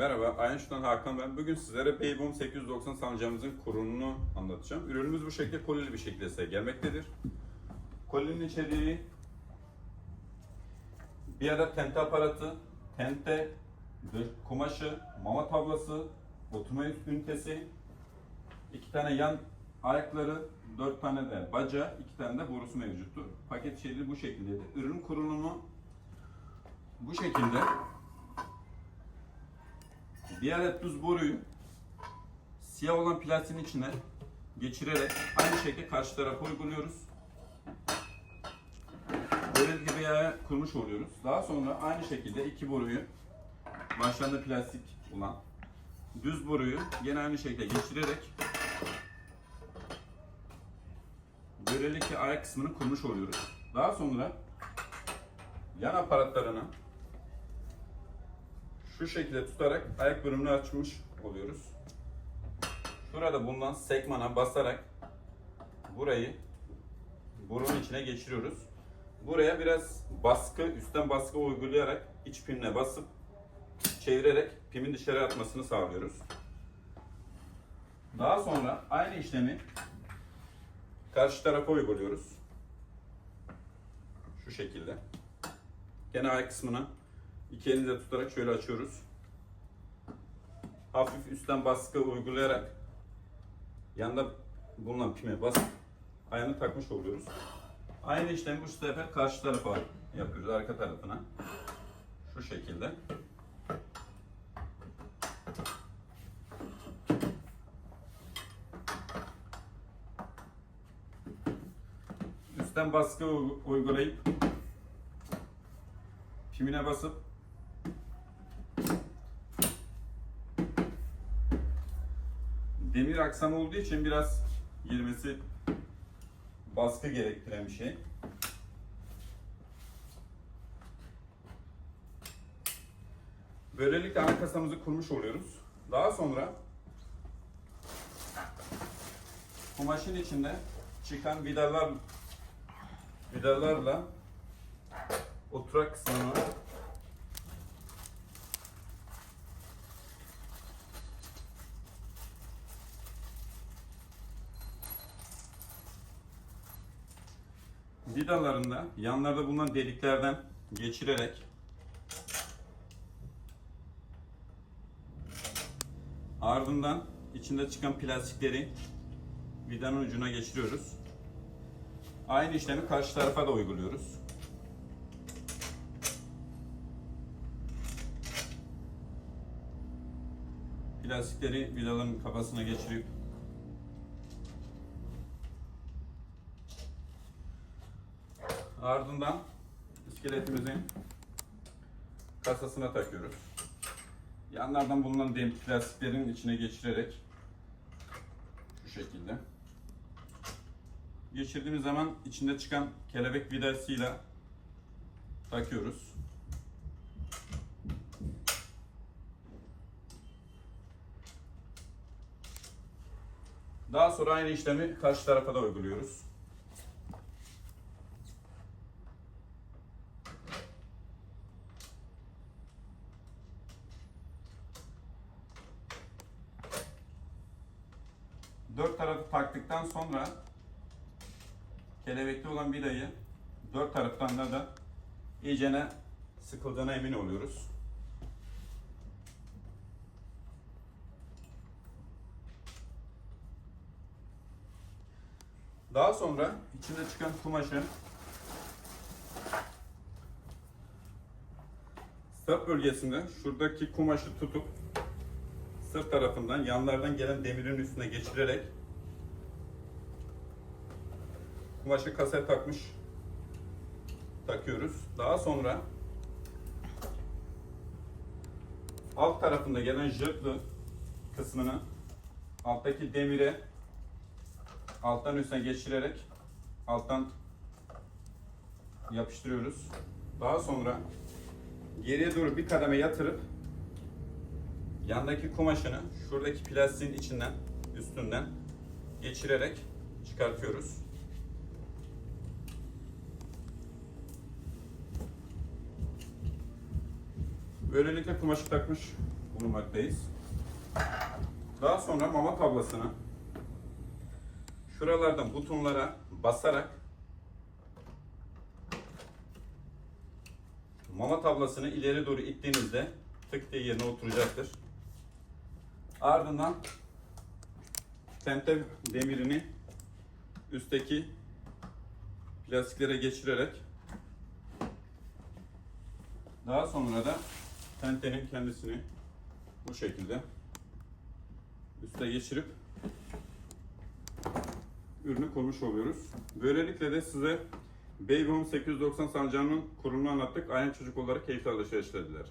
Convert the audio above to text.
Merhaba, Einstein Hakan ben. Bugün sizlere Baybom 890 sancağımızın kurulumunu anlatacağım. Ürünümüz bu şekilde kolili bir şekilde size gelmektedir. Kolinin içeriği bir adet tente aparatı, tente, kumaşı, mama tablası, oturma ünitesi, iki tane yan ayakları, dört tane de baca, iki tane de borusu mevcuttur. Paket içeriği bu şekildedir. Ürün kurulumu bu şekilde. Bir adet düz boruyu siyah olan plastiğin içine geçirerek aynı şekilde karşı tarafa uyguluyoruz. Böyle bir yere kurmuş oluyoruz. Daha sonra aynı şekilde iki boruyu başlarında plastik olan düz boruyu yine aynı şekilde geçirerek böylelikle ayak kısmını kurmuş oluyoruz. Daha sonra yan aparatlarını şu şekilde tutarak ayak bölümünü açmış oluyoruz. Şurada bulunan sekmana basarak burayı burun içine geçiriyoruz. Buraya biraz baskı, üstten baskı uygulayarak iç pimle basıp çevirerek pimin dışarı atmasını sağlıyoruz. Daha sonra aynı işlemi karşı tarafa uyguluyoruz. Şu şekilde. Gene ayak kısmına iki elinizle tutarak şöyle açıyoruz. Hafif üstten baskı uygulayarak yanda bulunan pime basıp ayağını takmış oluyoruz. Aynı işlemi bu sefer karşı tarafa yapıyoruz, arka tarafına. Şu şekilde. Üstten baskı uygulayıp pimine basıp demir aksam olduğu için biraz girmesi baskı gerektiren bir şey. Böylelikle ana kasamızı kurmuş oluyoruz. Daha sonra kumaşın içinde çıkan vidalar vidalarla oturak kısmını vidalarında yanlarda bulunan deliklerden geçirerek ardından içinde çıkan plastikleri vidanın ucuna geçiriyoruz. Aynı işlemi karşı tarafa da uyguluyoruz. Plastikleri vidaların kafasına geçirip ardından iskeletimizin kasasına takıyoruz. Yanlardan bulunan dem plastiklerin içine geçirerek şu şekilde geçirdiğimiz zaman içinde çıkan kelebek vidasıyla takıyoruz. Daha sonra aynı işlemi karşı tarafa da uyguluyoruz. Dört tarafı taktıktan sonra kelebekli olan vidayı dört taraftan da, da iyicene sıkıldığına emin oluyoruz. Daha sonra içinde çıkan kumaşı sırt bölgesinde şuradaki kumaşı tutup sırt tarafından yanlardan gelen demirin üstüne geçirerek kumaşı kase takmış takıyoruz. Daha sonra alt tarafında gelen jırtlı kısmını alttaki demire alttan üstüne geçirerek alttan yapıştırıyoruz. Daha sonra geriye doğru bir kademe yatırıp yandaki kumaşını şuradaki plastiğin içinden üstünden geçirerek çıkartıyoruz. Böylelikle kumaşı takmış bulunmaktayız. Daha sonra mama tablasını şuralardan butonlara basarak mama tablasını ileri doğru ittiğinizde tık diye yerine oturacaktır. Ardından tente demirini üstteki plastiklere geçirerek daha sonra da tentenin kendisini bu şekilde üste geçirip ürünü koymuş oluyoruz. Böylelikle de size Baby Home 890 sancağının kurulumunu anlattık. Aynı çocuk olarak keyifli alışverişler diler.